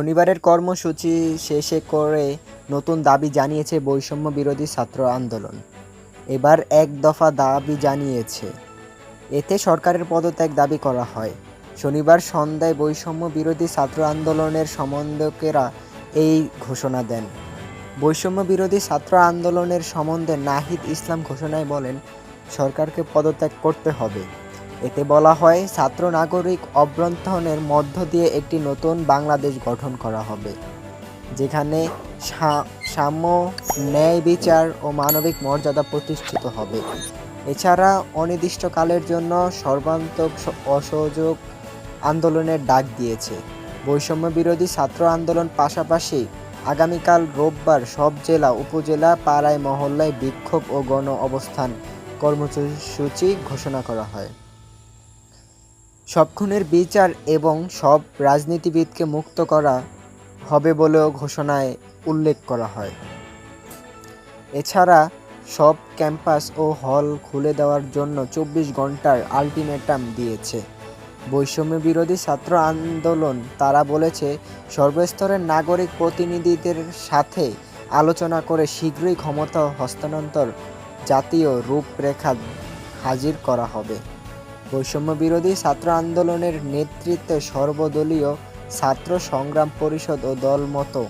শনিবারের কর্মসূচি শেষে করে নতুন দাবি জানিয়েছে বৈষম্য বিরোধী ছাত্র আন্দোলন। এবার এক দফা দাবি জানিয়েছে। এতে সরকারের পদত্যাগ দাবি করা হয়। শনিবার সন্ধ্যায় বৈষম্য বিরোধী ছাত্র আন্দোলনের সমন্বয়কেরা এই ঘোষণা দেন। বৈষম্য বিরোধী ছাত্র আন্দোলনের সম্বন্ধে নাহিদ ইসলাম ঘোষণায় বলেন, সরকারকে পদত্যাগ করতে হবে। এতে বলা হয়, ছাত্র নাগরিক অভ্যন্তরণের মধ্য দিয়ে একটি নতুন বাংলাদেশ গঠন করা হবে, যেখানে সাম্য, ন্যায় বিচার ও মানবিক মর্যাদা প্রতিষ্ঠিত হবে। এছাড়া অনির্দিষ্টকালের জন্য সর্বান্তক অসহযোগ আন্দোলনের ডাক দিয়েছে। বৈষম্য বিরোধী ছাত্র আন্দোলন পাশাপাশি আগামীকাল রোববার সব জেলা, উপজেলা, পাড়ায় মহল্লায় বিক্ষোভ ও গণ অবস্থান কর্মসূচি ঘোষণা করা হয়। সব খুনের বিচার এবং সব রাজনীতিবিদকে মুক্ত করা হবে বলেও ঘোষণায় উল্লেখ করা হয়। এছাড়া সব ক্যাম্পাস ও হল খুলে দেওয়ার জন্য চব্বিশ ঘণ্টার আলটিমেটাম দিয়েছে। বৈষম্য বিরোধী ছাত্র আন্দোলন, তারা বলেছে, সর্বস্তরের নাগরিক প্রতিনিধিদের সাথে আলোচনা করে শীঘ্রই ক্ষমতা হস্তান্তর জাতীয় রূপরেখা হাজির করা হবে। বৈষম্য বিরোধী ছাত্র আন্দোলনের নেতৃত্বে সর্বদলীয় ছাত্র সংগ্রাম পরিষদ ও দল মতো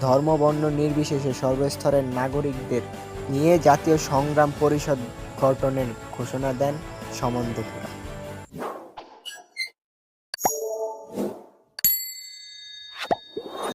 ধর্মবর্ণ নির্বিশেষে সর্বস্তরের নাগরিকদের নিয়ে জাতীয় সংগ্রাম পরিষদ গঠনের ঘোষণা দেন সমন্বয়করা।